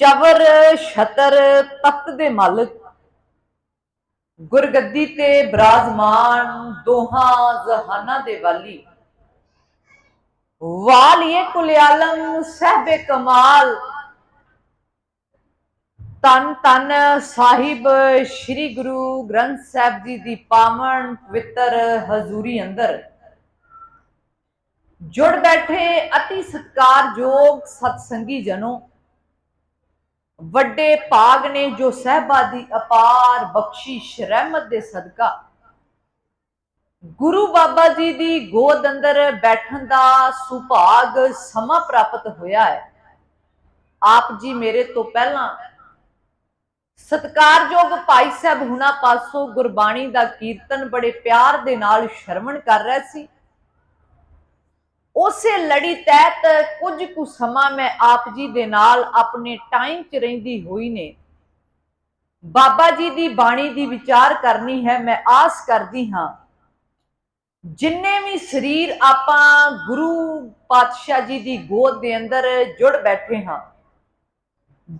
ਚਵਰ ਛਤਰ ਤਖਤ ਦੇ ਮਾਲਕ ਗੁਰਗੱਦੀ ਤੇ ਬਰਾਜਮਾਨ ਦੋਹਾਂ ਜਹਾਨਾਂ ਦੇ ਵਾਲੀ। ਵਾਲੀਏ ਕੁਲਿਆਲਮ ਸਹਿਬੇ ਕਮਾਲ। ਤਨ ਤਨ ਸਾਹਿਬ ਸ੍ਰੀ ਗੁਰੂ ਗ੍ਰੰਥ ਸਾਹਿਬ ਜੀ ਦੀ ਪਾਵਨ ਪਵਿੱਤਰ ਹਜ਼ੂਰੀ ਅੰਦਰ। ਜੁੜ ਬੈਠੇ ਅਤੀ ਸਤਿਕਾਰਯੋਗ ਸਤਸੰਗੀ ਜਨੋ। ਵੱਡੇ ਭਾਗ ਨੇ ਜੋ ਸਹਿਬਾ ਦੀ ਅਪਾਰ ਬਖਸ਼ਿਸ਼ ਰਹਿਮਤ ਦੇ ਸਦਕਾ। ਗੁਰੂ ਬਾਬਾ ਜੀ ਦੀ ਗੋਦ ਅੰਦਰ ਬੈਠਣ ਦਾ ਸੁਭਾਗ ਸਮਾਂ ਪ੍ਰਾਪਤ ਹੋਇਆ ਹੈ। ਆਪ ਜੀ ਮੇਰੇ ਤੋਂ ਪਹਿਲਾਂ ਸਤਿਕਾਰਯੋਗ ਭਾਈ ਸਾਹਿਬ ਹੁਣਾ ਪਾਸੋਂ ਗੁਰਬਾਣੀ ਦਾ ਕੀਰਤਨ ਬੜੇ ਪਿਆਰ ਦੇ ਨਾਲ ਸ਼ਰਵਣ ਕਰ ਰਿਹਾ ਸੀ। ਉਸੇ ਲੜੀ ਤਹਿਤ ਕੁਝ ਕੁ ਸਮਾਂ ਮੈਂ ਆਪ ਜੀ ਦੇ ਨਾਲ ਆਪਣੇ ਟਾਈਮ 'ਚ ਰਹਿੰਦੀ ਹੋਈ ਨੇ। ਬਾਬਾ ਜੀ ਦੀ ਬਾਣੀ ਦੀ ਵਿਚਾਰ ਕਰਨੀ ਹੈ, ਮੈਂ ਆਸ ਕਰਦੀ ਹਾਂ। ਜਿੰਨੇ ਵੀ ਸਰੀਰ ਆਪਾਂ ਗੁਰੂ ਪਾਤਸ਼ਾਹ ਜੀ ਦੀ ਗੋਦ ਦੇ ਅੰਦਰ ਜੁੜ ਬੈਠੇ ਹਾਂ,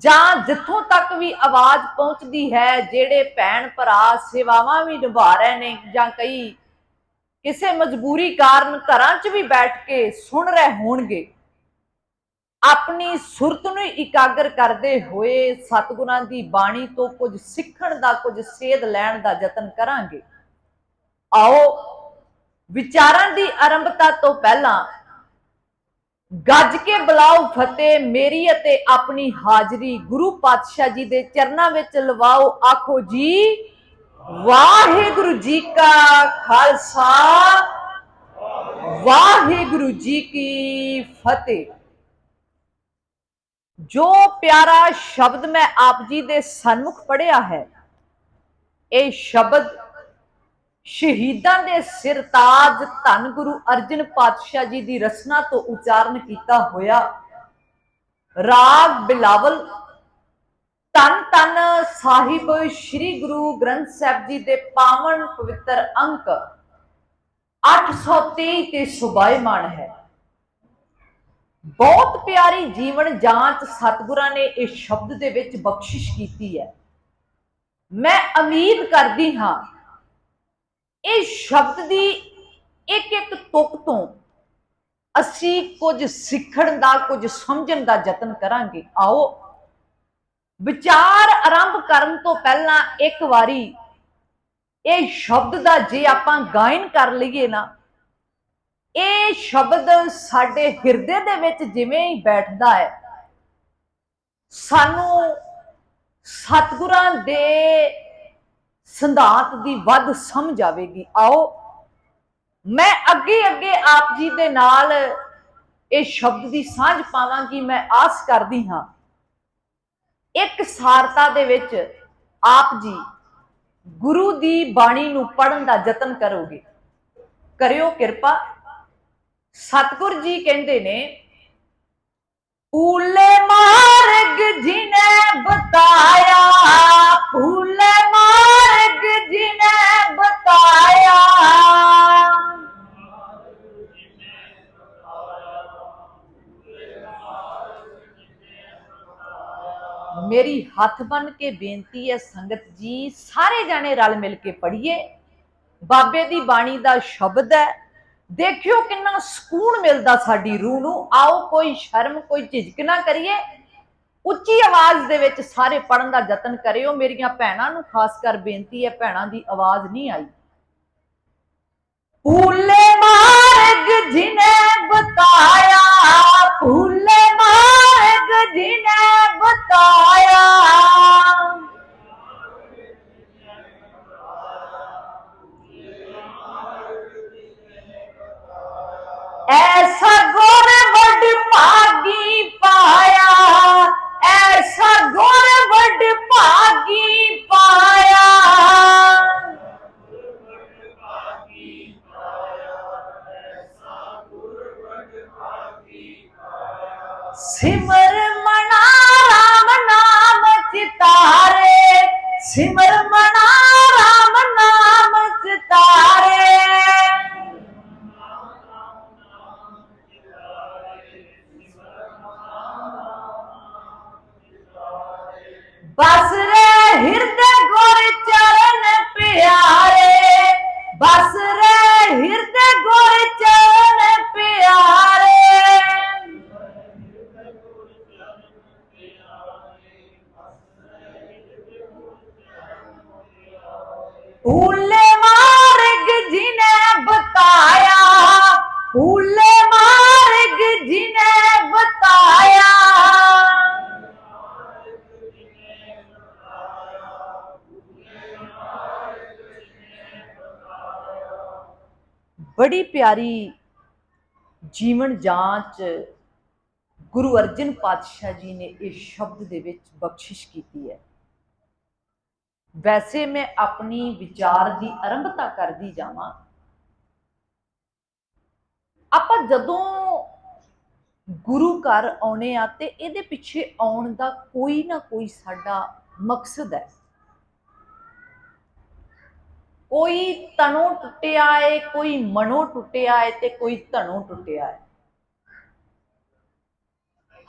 ਜਾਂ ਜਿੱਥੋਂ ਤੱਕ ਵੀ ਆਵਾਜ਼ ਪਹੁੰਚਦੀ ਹੈ, ਜਿਹੜੇ ਭੈਣ ਭਰਾ ਸੇਵਾਵਾਂ ਵੀ ਨਿਭਾ ਰਹੇ ਨੇ, ਜਾਂ ਕਈ ਕਿਸੇ ਮਜਬੂਰੀ ਕਾਰਨ ਘਰਾਂ 'ਚ ਵੀ ਬੈਠ ਕੇ ਸੁਣ ਰਹੇ ਹੋਣਗੇ। ਆਪਣੀ ਸੁਰਤ ਨੂੰ ਇਕਾਗਰ ਕਰਦੇ ਹੋਏ ਸਤਿਗੁਰਾਂ ਦੀ ਬਾਣੀ ਤੋਂ ਕੁਝ ਸਿੱਖਣ ਦਾ, ਕੁਝ ਸੇਧ ਲੈਣ ਦਾ ਯਤਨ ਕਰਾਂਗੇ। ਆਓ, ਵਿਚਾਰਾਂ ਦੀ ਆਰੰਭਤਾ ਤੋਂ ਪਹਿਲਾਂ ਗੱਜ ਕੇ ਬੁਲਾਓ ਫਤਿਹ ਮੇਰੀ ਅਤੇ ਆਪਣੀ ਹਾਜ਼ਰੀ ਗੁਰੂ ਪਾਤਸ਼ਾਹ ਜੀ ਦੇ ਚਰਨਾਂ ਵਿੱਚ ਲਵਾਓ। ਆਖੋ ਜੀ ਵਾਹਿਗੁਰੂ ਜੀ ਕਾ ਖਾਲਸਾ। ਵਾਹਿਗੁਰੂ ਜੀ ਕੀ ਫਤਿਹ। ਜੋ ਪਿਆਰਾ ਸ਼ਬਦ ਮੈਂ ਆਪ ਜੀ ਦੇ ਸਨਮੁਖ ਪੜਿਆ ਹੈ, ਇਹ ਸ਼ਬਦ ਸ਼ਹੀਦਾਂ ਦੇ ਸਿਰਤਾਜ ਧੰਨ ਗੁਰੂ ਅਰਜਨ ਪਾਤਸ਼ਾਹ ਜੀ ਦੀ ਰਸਨਾ ਤੋਂ ਉਚਾਰਨ ਕੀਤਾ ਹੋਇਆ ਰਾਗ ਬਿਲਾਵਲ ਤਨ ਤਨ ਸਾਹਿਬ ਸ੍ਰੀ ਗੁਰੂ ਗ੍ਰੰਥ ਸਾਹਿਬ ਜੀ ਦੇ ਪਾਵਨ ਪਵਿੱਤਰ ਅੰਕ 823 ਤੇ ਸੁਭਾਇਮਾਨ ਹੈ। ਬਹੁਤ ਪਿਆਰੀ ਜੀਵਨ ਜਾਂਚ ਸਤਿਗੁਰਾਂ ਨੇ ਇਸ ਸ਼ਬਦ ਦੇ ਵਿੱਚ ਬਖਸ਼ਿਸ਼ ਕੀਤੀ ਹੈ। ਮੈਂ ਉਮੀਦ ਕਰਦੀ ਹਾਂ ਇਹ ਸ਼ਬਦ ਦੀ ਇੱਕ ਇੱਕ ਤੁਕ ਤੋਂ ਅਸੀਂ ਕੁਝ ਸਿੱਖਣ ਦਾ, ਕੁਝ ਸਮਝਣ ਦਾ ਯਤਨ ਕਰਾਂਗੇ। ਆਓ ਵਿਚਾਰ ਆਰੰਭ ਕਰਨ ਤੋਂ ਪਹਿਲਾਂ ਇੱਕ ਵਾਰੀ ਇਹ ਸ਼ਬਦ ਦਾ ਜੇ ਆਪਾਂ ਗਾਇਨ ਕਰ ਲਈਏ ਨਾ, ਇਹ ਸ਼ਬਦ ਸਾਡੇ ਹਿਰਦੇ ਦੇ ਵਿੱਚ ਜਿਵੇਂ ਹੀ ਬੈਠਦਾ ਹੈ, ਸਾਨੂੰ ਸਤਿਗੁਰਾਂ ਦੇ ਸਿਧਾਂਤ ਦੀ ਵੱਧ ਸਮਝ ਆਵੇਗੀ। ਆਓ, ਮੈਂ ਅੱਗੇ ਅੱਗੇ ਆਪ ਜੀ ਦੇ ਨਾਲ ਇਹ ਸ਼ਬਦ ਦੀ ਸਾਂਝ ਪਾਵਾਂਗੀ, ਮੈਂ ਆਸ ਕਰਦੀ ਹਾਂ ਇੱਕ ਸਾਰਤਾ ਦੇ ਵਿੱਚ ਆਪ ਜੀ ਗੁਰੂ ਦੀ ਬਾਣੀ ਨੂੰ ਪੜਨ ਦਾ ਯਤਨ ਕਰੋਗੇ। ਕਰਿਓ ਕਿਰਪਾ। ਸਤਿਗੁਰ ਜੀ ਕਹਿੰਦੇ ਨੇ ਪੂਲੇ ਮਾਰਗ ਜਿਨੇ ਬਤਾਇਆ ਪੂਲੇ ਮਾਰਗ ਜਿਨੇ ਬਤਾਇਆ ਹੱਥ ਬਨ ਕੇ ਬੇਨਤੀ ਹੈ, ਸੰਗਤ ਜੀ, ਸਾਰੇ ਜਾਣੇ ਰਲ ਮਿਲ ਕੇ ਪੜ੍ਹੀਏ। ਬਾਬੇ ਦੀ ਬਾਣੀ ਦਾ ਸ਼ਬਦ ਹੈ। ਦੇਖਿਓ ਕਿੰਨਾ ਸਕੂਨ ਮਿਲਦਾ ਸਾਡੀ ਰੂਹ ਨੂੰ। ਆਓ, ਕੋਈ ਸ਼ਰਮ, ਕੋਈ ਝਿਜਕ ਨਾ ਕਰੀਏ। ਉੱਚੀ ਆਵਾਜ਼ ਦੇ ਵਿੱਚ ਸਾਰੇ ਪੜਨ ਦਾ ਯਤਨ ਕਰਿਓ। ਮੇਰੀਆਂ ਭੈਣਾਂ ਨੂੰ ਖਾਸ ਕਰ ਬੇਨਤੀ ਹੈ, ਭੈਣਾਂ ਦੀ ਆਵਾਜ਼ ਨਹੀਂ ਆਈ। ਭੂਲੇ ਮਾਰਗ ਜਿਨੇ ਬਤਾਇਆ ਭੂਲੇ ਮਾਰਗ ਜਿਨੇ ਬਤਾਇਆ। ਐਸਾ ਗੁਰ ਵੱਡ ਭਾਗੀ ਪਾਇਆ। ਐਸਾ ਗੁਰ ਬੜੀ ਪਿਆਰੀ ਜੀਵਨ ਜਾਂਚ ਗੁਰੂ ਅਰਜਨ ਪਾਤਸ਼ਾਹ ਜੀ ਨੇ ਇਸ ਸ਼ਬਦ ਦੇ ਵਿੱਚ ਬਖਸ਼ਿਸ਼ ਕੀਤੀ ਹੈ। ਵੈਸੇ ਮੈਂ ਆਪਣੀ ਵਿਚਾਰ ਦੀ ਆਰੰਭਤਾ ਕਰਦੀ ਜਾਵਾਂ। ਆਪਾਂ ਜਦੋਂ ਗੁਰੂ ਘਰ ਆਉਨੇ ਆ ਤੇ ਇਹਦੇ ਪਿੱਛੇ ਆਉਣ ਦਾ ਕੋਈ ਨਾ ਕੋਈ ਸਾਡਾ ਮਕਸਦ ਹੈ। ਕੋਈ ਤਨੋਂ ਟੁੱਟਿਆ ਏ, ਕੋਈ ਮਨੋਂ ਟੁੱਟਿਆ ਏ ਤੇ ਕੋਈ ਧਨੋਂ ਟੁੱਟਿਆ ਏ।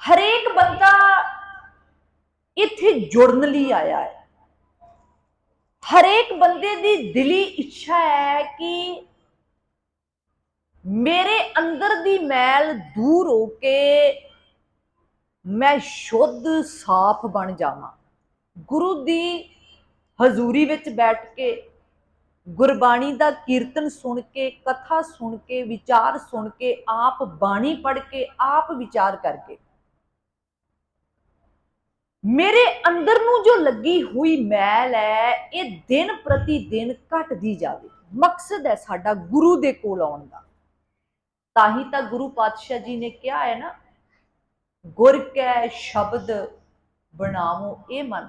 ਹਰੇਕ ਬੰਦਾ ਇੱਥੇ ਜੁੜਨ ਲਈ ਆਇਆ ਹੈ ਹਰੇਕ ਬੰਦੇ ਦੀ ਦਿਲੀ ਇੱਛਾ ਹੈ ਕਿ ਮੇਰੇ ਅੰਦਰ ਦੀ ਮੈਲ ਦੂਰ ਹੋ ਕੇ ਮੈਂ ਸ਼ੁੱਧ, ਸਾਫ਼ ਬਣ ਜਾਵਾਂ। ਗੁਰੂ ਦੀ ਹਜ਼ੂਰੀ ਵਿੱਚ ਬੈਠ ਕੇ ਗੁਰਬਾਣੀ ਦਾ ਕੀਰਤਨ ਸੁਣ ਕੇ, ਕਥਾ ਸੁਣ ਕੇ, ਵਿਚਾਰ ਸੁਣ ਕੇ, ਆਪ ਬਾਣੀ ਪੜ੍ਹ ਕੇ, ਆਪ ਵਿਚਾਰ ਕਰਕੇ। ਮੇਰੇ ਅੰਦਰ ਨੂੰ ਜੋ ਲੱਗੀ ਹੋਈ ਮੈਲ ਹੈ, ਇਹ ਦਿਨ ਪ੍ਰਤੀ ਦਿਨ ਘਟਦੀ ਜਾਵੇ। ਮਕਸਦ ਹੈ ਸਾਡਾ ਗੁਰੂ ਦੇ ਕੋਲ ਆਉਣ ਦਾ। ਤਾਂ ਹੀ ਤਾਂ ਗੁਰੂ ਪਾਤਸ਼ਾਹ ਜੀ ਨੇ ਕਿਹਾ ਹੈ ਨਾ, ਗੁਰ ਕੈ ਸ਼ਬਦ ਬਣਾਵੋ, ਇਹ ਮਨ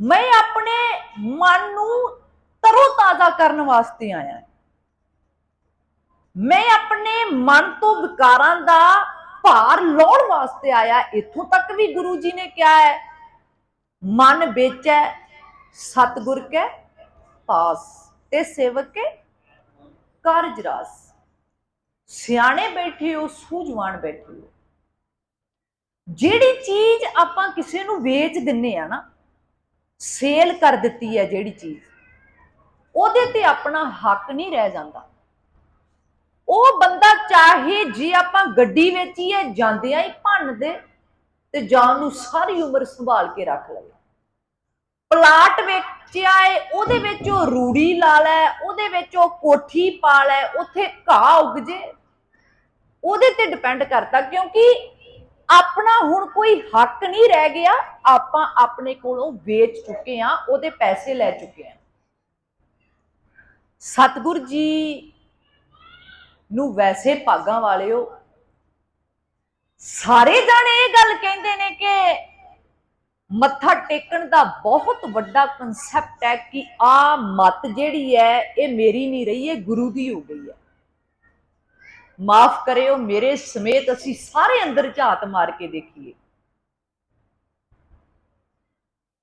ਮੈਂ ਆਪਣੇ ਮਨ ਨੂੰ ਤਰੋ ਤਾਜ਼ਾ ਕਰਨ ਵਾਸਤੇ ਆਇਆ ਹਾਂ। ਮੈਂ ਆਪਣੇ ਮਨ ਤੋਂ ਵਿਕਾਰਾਂ ਦਾ ਭਾਰ ਲਾਉਣ ਵਾਸਤੇ ਆਇਆ। ਇੱਥੋਂ ਤੱਕ ਵੀ ਗੁਰੂ ਜੀ ਨੇ ਕਿਹਾ ਹੈ, ਮਨ ਵੇਚੈ, ਸਤਗੁਰ ਕੇ ਪਾਸ ਤੇ ਸੇਵਕ ਕੇ ਕਾਰਜ ਰਾਸ। ਸਿਆਣੇ ਬੈਠੇ ਹੋ, ਸੂਝਵਾਨ ਬੈਠੇ ਹੋ। ਜਿਹੜੀ ਚੀਜ਼ ਆਪਾਂ ਕਿਸੇ ਨੂੰ ਵੇਚ ਦਿੰਨੇ ਆ ਨਾ, ਸੇਲ ਕਰ ਦਿੱਤੀ ਹੈ ਜਿਹੜੀ ਚੀਜ਼। ਉਹਦੇ ਤੇ ਆਪਣਾ ਹੱਕ ਨਹੀਂ ਰਹਿ ਜਾਂਦਾ। ਉਹ ਬੰਦਾ ਚਾਹੇ ਜੇ ਆਪਾਂ ਗੱਡੀ ਵੇਚੀਏ, ਜਾਂਦਿਆਂ ਹੀ ਭੰਨ ਦੇ ਤੇ ਜਾਨ ਨੂੰ ਸਾਰੀ ਉਮਰ ਸੰਭਾਲ ਕੇ ਰੱਖ ਲਵੇ। ਪਲਾਟ ਵੇਚਿਆ ਏ, ਉਹਦੇ ਵਿੱਚ ਉਹ ਰੂੜੀ ਲਾ ਲੈ, ਉਹਦੇ ਵਿੱਚ ਉਹ ਕੋਠੀ ਪਾ ਲੈ, ਉੱਥੇ ਘਾਹ ਉੱਗ ਜੇ। ਉਹਦੇ ਤੇ ਡਿਪੈਂਡ ਕਰਦਾ, ਕਿਉਂਕਿ ਆਪਣਾ ਹੁਣ ਕੋਈ ਹੱਕ ਨਹੀਂ ਰਹਿ ਗਿਆ, ਆਪਾਂ ਆਪਣੇ ਕੋਲੋਂ ਵੇਚ ਚੁੱਕੇ ਆ ਉਹਦੇ ਪੈਸੇ ਲੈ ਚੁੱਕੇ ਆ ਸਤਿਗੁਰ ਜੀ ਨੂੰ ਵੈਸੇ ਭਾਗਾਂ ਵਾਲਿਓ, ਸਾਰੇ ਜਾਣੇ ਇਹ ਗੱਲ ਕਹਿੰਦੇ ਨੇ ਕਿ ਮੱਥਾ ਟੇਕਣ ਦਾ ਬਹੁਤ ਵੱਡਾ ਕਨਸੈਪਟ ਹੈ ਕਿ ਆ ਮਤ ਜਿਹੜੀ ਹੈ, ਇਹ ਮੇਰੀ ਨਹੀਂ ਰਹੀ, ਇਹ ਗੁਰੂ ਦੀ ਹੋ ਗਈ ਹੈ। ਮਾਫ ਕਰਿਓ, ਮੇਰੇ ਸਮੇਤ ਅਸੀਂ ਸਾਰੇ ਅੰਦਰ ਝਾਤ ਮਾਰ ਕੇ ਦੇਖੀਏ।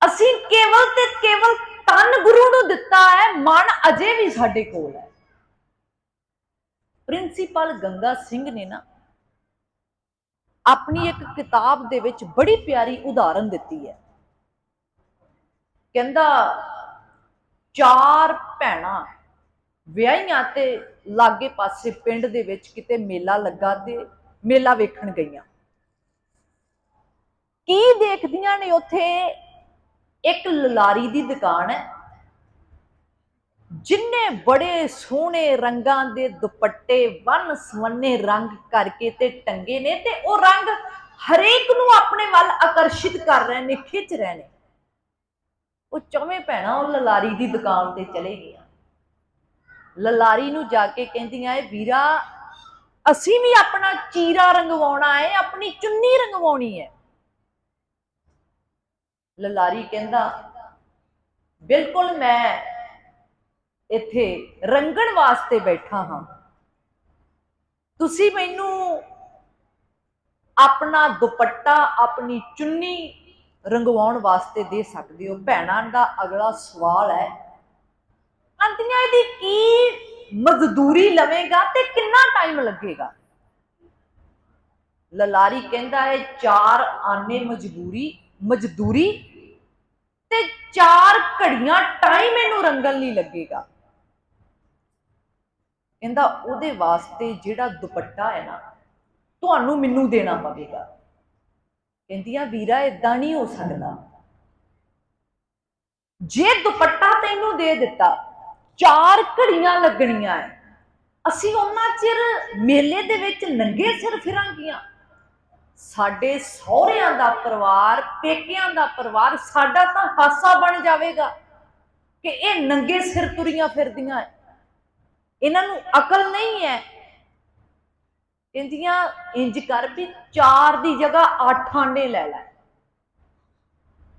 ਅਸੀਂ ਕੇਵਲ ਤੇ ਕੇਵਲ ਤਨ ਗੁਰੂ ਨੂੰ ਦਿੱਤਾ ਹੈ, ਮਨ ਅਜੇ ਵੀ ਸਾਡੇ ਕੋਲ ਹੈ। ਪ੍ਰਿੰਸੀਪਲ ਗੰਗਾ ਸਿੰਘ ਨੇ ਨਾ ਆਪਣੀ ਇੱਕ ਕਿਤਾਬ ਦੇ ਵਿੱਚ ਬੜੀ ਪਿਆਰੀ ਉਦਾਹਰਨ ਦਿੱਤੀ ਹੈ। ਕਹਿੰਦਾ, ਚਾਰ ਭੈਣਾਂ ਵਿਆਹੀਆਂ ਤੇ ਲਾਗੇ ਪਾਸੇ ਪਿੰਡ ਦੇ ਵਿੱਚ ਕਿਤੇ ਮੇਲਾ ਲੱਗਾ ਤੇ ਮੇਲਾ ਵੇਖਣ ਗਈਆਂ। ਕੀ ਦੇਖਦੀਆਂ ਨੇ ਉੱਥੇ? ਇੱਕ ਲਲਾਰੀ ਦੀ ਦੁਕਾਨ ਹੈ। ਜਿੰਨੇ ਬੜੇ ਸੋਹਣੇ ਰੰਗਾਂ ਦੇ ਦੁਪੱਟੇ ਵੰਨ ਸਵੰਨੇ ਰੰਗ ਕਰਕੇ ਤੇ ਟੰਗੇ ਨੇ ਤੇ ਉਹ ਰੰਗ ਹਰੇਕ ਨੂੰ ਆਪਣੇ ਵੱਲ ਆਕਰਸ਼ਿਤ ਕਰ ਰਹੇ ਨੇ, ਖਿੱਚ ਰਹੇ ਨੇ। ਉਹ ਚੌਵੇਂ ਭੈਣਾਂ ਉਹ ਲਲਾਰੀ ਦੀ ਦੁਕਾਨ ਤੇ ਚਲੇ ਗਈਆਂ। ਲਲਾਰੀ ਨੂੰ ਜਾ ਕੇ ਕਹਿੰਦੀਆਂ ਏ ਵੀਰਾ, ਅਸੀਂ ਵੀ ਆਪਣਾ ਚੀਰਾ ਰੰਗਵਾਉਣਾ ਹੈ, ਆਪਣੀ ਚੁੰਨੀ ਰੰਗਵਾਉਣੀ ਹੈ। ਲਲਾਰੀ ਕਹਿੰਦਾ, ਬਿਲਕੁਲ ਮੈਂ ਇੱਥੇ ਰੰਗਣ ਵਾਸਤੇ ਬੈਠਾ ਹਾਂ। ਤੁਸੀਂ ਮੈਨੂੰ ਆਪਣਾ ਦੁਪੱਟਾ, ਆਪਣੀ ਚੁੰਨੀ ਰੰਗਵਾਉਣ ਵਾਸਤੇ ਦੇ ਸਕਦੇ ਹੋ। ਭੈਣਾਂ ਦਾ ਅਗਲਾ ਸਵਾਲ ਹੈ, ਅੰਤਿਆ ਇਹਦੀ ਕੀ ਮਜ਼ਦੂਰੀ ਲਵੇਗਾ ਤੇ ਕਿੰਨਾ ਟਾਈਮ ਲੱਗੇਗਾ? ਲਲਾਰੀ ਕਹਿੰਦਾ ਹੈ, ਚਾਰ ਆਨੇ ਮਜਬੂਰੀ ਮਜ਼ਦੂਰੀ ਤੇ ਚਾਰ ਘੜੀਆਂ ਟਾਈਮ ਇਹਨੂੰ ਰੰਗਣ ਨਹੀਂ ਲੱਗੇਗਾ। ਕਹਿੰਦਾ ਉਹਦੇ ਵਾਸਤੇ ਜਿਹੜਾ ਦੁਪੱਟਾ ਹੈ ਨਾ, ਤੁਹਾਨੂੰ ਮੈਨੂੰ ਦੇਣਾ ਪਵੇਗਾ। ਕਹਿੰਦੀਆਂ, ਵੀਰਾ ਇਦਾਂ ਨਹੀਂ ਹੋ ਸਕਦਾ। ਜੇ ਦੁਪੱਟਾ ਤੈਨੂੰ ਦੇ ਦਿੱਤਾ, ਚਾਰ ਘੜੀਆਂ ਲੱਗਣੀਆਂ ਐ। ਅਸੀਂ ਉਹਨਾਂ ਚਿਰ ਮੇਲੇ ਦੇ ਵਿੱਚ ਨੰਗੇ ਸਿਰ ਫਿਰਾਂਗੀਆਂ। ਸਾਡੇ ਸਹੁਰਿਆਂ ਦਾ ਪਰਿਵਾਰ, ਪੇਕਿਆਂ ਦਾ ਪਰਿਵਾਰ, ਸਾਡਾ ਤਾਂ ਹਾਸਾ ਬਣ ਜਾਵੇਗਾ ਕਿ ਇਹ ਨੰਗੇ ਸਿਰ ਤੁਰੀਆਂ ਫਿਰਦੀਆਂ ਇਹਨਾਂ ਨੂੰ ਅਕਲ ਨਹੀਂ ਹੈ ਕਹਿੰਦੀਆਂ, ਇੰਜ ਕਰ ਵੀ ਚਾਰ ਦੀ ਜਗ੍ਹਾ ਅੱਠ ਆਂਡੇ ਲੈ ਲੈ।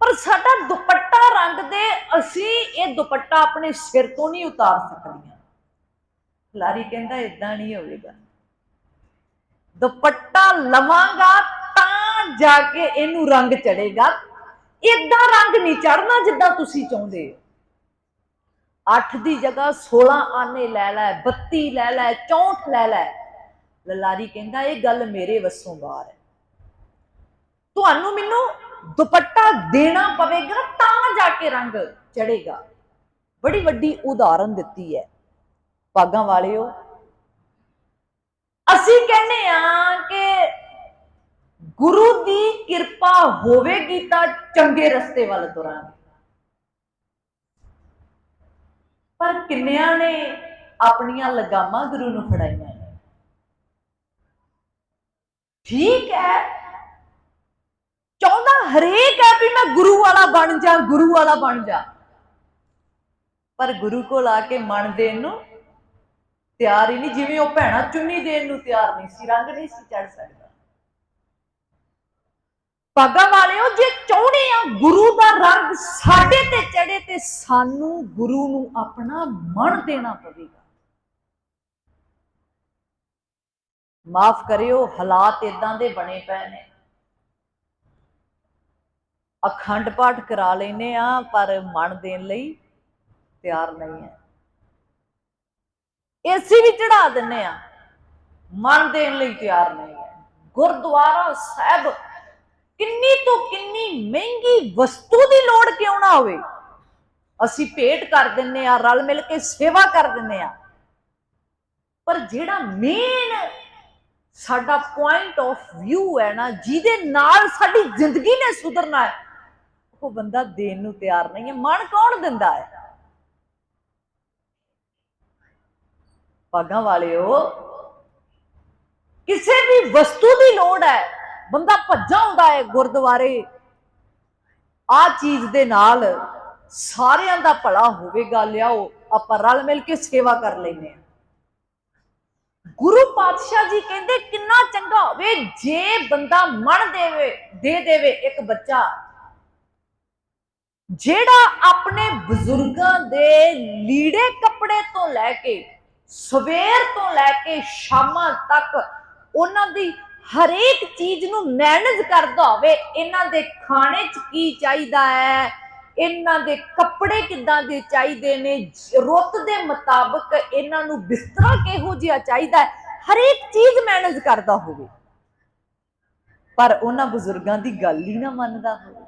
ਪਰ ਸਾਡਾ ਦੁਪੱਟਾ ਰੰਗ ਦੇ ਅਸੀਂ ਇਹ ਦੁਪੱਟਾ ਆਪਣੇ ਸਿਰ ਤੋਂ ਨਹੀਂ ਉਤਾਰ ਸਕਦੀਆਂ। ਲਾਰੀ ਕਹਿੰਦਾ ਇਦਾਂ ਨਹੀਂ ਹੋਵੇਗਾ। ਦੁਪੱਟਾ ਲਵਾਂਗਾ ਤਾਂ ਜਾ ਕੇ ਇਹਨੂੰ ਰੰਗ ਚੜੇਗਾ। ਇਦਾਂ ਰੰਗ ਨਹੀਂ ਚੜਨਾ ਜਿੱਦਾਂ ਤੁਸੀਂ ਚਾਹੁੰਦੇ ਹੋ। 8 ਦੀ ਜਗ੍ਹਾ 16 ਆਨੇ ਲੈ ਲੈ 32 ਲੈ ਲੈ 64 ਲੈ ਲੈ। ਲਲਾਰੀ ਕਹਿੰਦਾ, ਇਹ ਗੱਲ ਮੇਰੇ ਵੱਸੋਂ ਬਾਹਰ ਹੈ। ਤੁਹਾਨੂੰ ਮੈਨੂੰ ਦੁਪੱਟਾ ਦੇਣਾ ਪਵੇਗਾ ਤਾਂ ਜਾ ਕੇ ਰੰਗ ਚੜੇਗਾ ਬੜੀ ਵੱਡੀ ਉਦਾਹਰਨ ਦਿੱਤੀ ਹੈ। ਪਾਗਾਂ ਵਾਲਿਓ ਅਸੀਂ ਕਹਿੰਦੇ ਆ ਕਿ ਗੁਰੂ ਦੀ ਕਿਰਪਾ ਹੋਵੇਗੀ ਤਾਂ ਚੰਗੇ ਰਸਤੇ ਵੱਲ ਤੁਰਾਂਗੇ। ਪਰ ਕਿੰਨਿਆਂ ਨੇ ਆਪਣੀਆਂ ਲਗਾਮਾਂ ਗੁਰੂ ਨੂੰ ਫੜਾਈਆਂ ਨੇ? ਠੀਕ ਹੈ। ਚਾਹੁੰਦਾ ਹਰੇਕ ਹੈ ਵੀ ਮੈਂ ਗੁਰੂ ਵਾਲਾ ਬਣ ਜਾ, ਗੁਰੂ ਵਾਲਾ ਬਣ ਜਾ। ਪਰ ਗੁਰੂ ਕੋਲ ਆ ਕੇ ਮਨ ਦੇਣ ਨੂੰ ਤਿਆਰ ਹੀ ਨਹੀਂ, ਜਿਵੇਂ ਉਹ ਭੈਣਾ ਚੁੰਨੀ ਦੇਣ ਨੂੰ ਤਿਆਰ ਨਹੀਂ ਸੀ, ਰੰਗ ਨਹੀਂ ਸੀ ਚੜ ਸਕਦਾ। ਪਾਗਾ ਵਾਲਿਓ, ਜੇ ਚਾਹੁੰਦੇ ਆ ਗੁਰੂ ਦਾ ਰੰਗ ਸਾਡੇ ਤੇ ਚੜੇ ਤੇ ਸਾਨੂੰ ਗੁਰੂ ਨੂੰ ਆਪਣਾ ਮਨ ਦੇਣਾ ਪਵੇਗਾ। ਮਾਫ ਕਰਿਓ, ਹਾਲਾਤ ਇਦਾਂ ਦੇ ਬਣੇ ਪਏ ਨੇ। ਅਖੰਡ ਪਾਠ ਕਰਾ ਲੈਨੇ ਆ, ਪਰ ਮਨ ਦੇਣ ਲਈ ਤਿਆਰ ਨਹੀਂ ਹੈ। ਏਸੀ ਵੀ ਚੜਾ ਦਿੰਨੇ ਆ। ਮਨ ਦੇਣ ਲਈ ਤਿਆਰ ਨਹੀਂ ਹੈ। ਗੁਰਦੁਆਰਾ ਸਾਹਿਬ, ਕਿੰਨੀ ਤੋਂ ਕਿੰਨੀ ਮਹਿੰਗੀ ਵਸਤੂ ਦੀ ਲੋੜ ਕਿਉਂ ਨਾ ਹੋਵੇ? ਅਸੀਂ ਭੇਟ ਕਰ ਦਿੰਨੇ ਆ, ਰਲ ਮਿਲ ਕੇ ਸੇਵਾ ਕਰ ਦਿੰਨੇ ਆ। ਪਰ ਜਿਹੜਾ ਮੇਨ ਸਾਡਾ ਪੁਆਇੰਟ ਆਫ ਵਿਊ ਹੈ ਨਾ, ਜਿਹਦੇ ਨਾਲ ਸਾਡੀ ਜ਼ਿੰਦਗੀ ਨੇ ਸੁਧਰਨਾ ਹੈ, ਉਹ ਬੰਦਾ ਦੇਣ ਨੂੰ ਤਿਆਰ ਨਹੀਂ ਹੈ। ਮਨ ਕੌਣ ਦਿੰਦਾ ਹੈ? ਪਾਗਾਂ ਵਾਲਿਓ, ਕਿਸੇ ਵੀ ਵਸਤੂ ਦੀ ਲੋੜ ਹੈ, ਬੰਦਾ ਭੱਜਾ ਹੁੰਦਾ ਹੈ ਗੁਰਦੁਆਰੇ ਆ ਚੀਜ਼ ਦੇ ਨਾਲ ਸਾਰਿਆਂ ਦਾ ਭਲਾ ਹੋਵੇਗਾ, ਲਿਆਓ, ਆਪਾਂ ਰਲ ਮਿਲ ਕੇ ਸੇਵਾ ਕਰ ਲੈਨੇ ਆ ਗੁਰੂ ਪਾਤਸ਼ਾਹ ਜੀ ਕਹਿੰਦੇ, ਕਿੰਨਾ ਚੰਗਾ ਹੋਵੇ, ਜੇ ਬੰਦਾ ਮਨ ਦੇਵੇ, ਦੇ ਦੇਵੇ ਇੱਕ ਬੱਚਾ। ਜਿਹੜਾ ਆਪਣੇ ਬਜ਼ੁਰਗਾਂ ਦੇ ਲੀੜੇ ਕੱਪੜੇ ਤੋਂ ਲੈ ਕੇ ਸਵੇਰ ਤੋਂ ਲੈ ਕੇ ਸ਼ਾਮਾਂ ਤੱਕ ਉਹਨਾਂ ਦੀ ਹਰੇਕ ਚੀਜ਼ ਨੂੰ ਮੈਨੇਜ ਕਰਦਾ ਹੋਵੇ, ਇਹਨਾਂ ਦੇ ਖਾਣੇ 'ਚ ਕੀ ਚਾਹੀਦਾ ਹੈ, ਇਹਨਾਂ ਦੇ ਕੱਪੜੇ ਕਿੱਦਾਂ ਦੇ ਚਾਹੀਦੇ ਨੇ, ਰੁੱਤ ਦੇ ਮੁਤਾਬਕ ਇਹਨਾਂ ਨੂੰ ਬਿਸਤਰਾ ਕਿਹੋ ਜਿਹਾ ਚਾਹੀਦਾ ਹੈ, ਹਰੇਕ ਚੀਜ਼ ਮੈਨੇਜ ਕਰਦਾ ਹੋਵੇ। ਪਰ ਉਹਨਾਂ ਬਜ਼ੁਰਗਾਂ ਦੀ ਗੱਲ ਹੀ ਨਾ ਮੰਨਦਾ ਹੋਵੇ।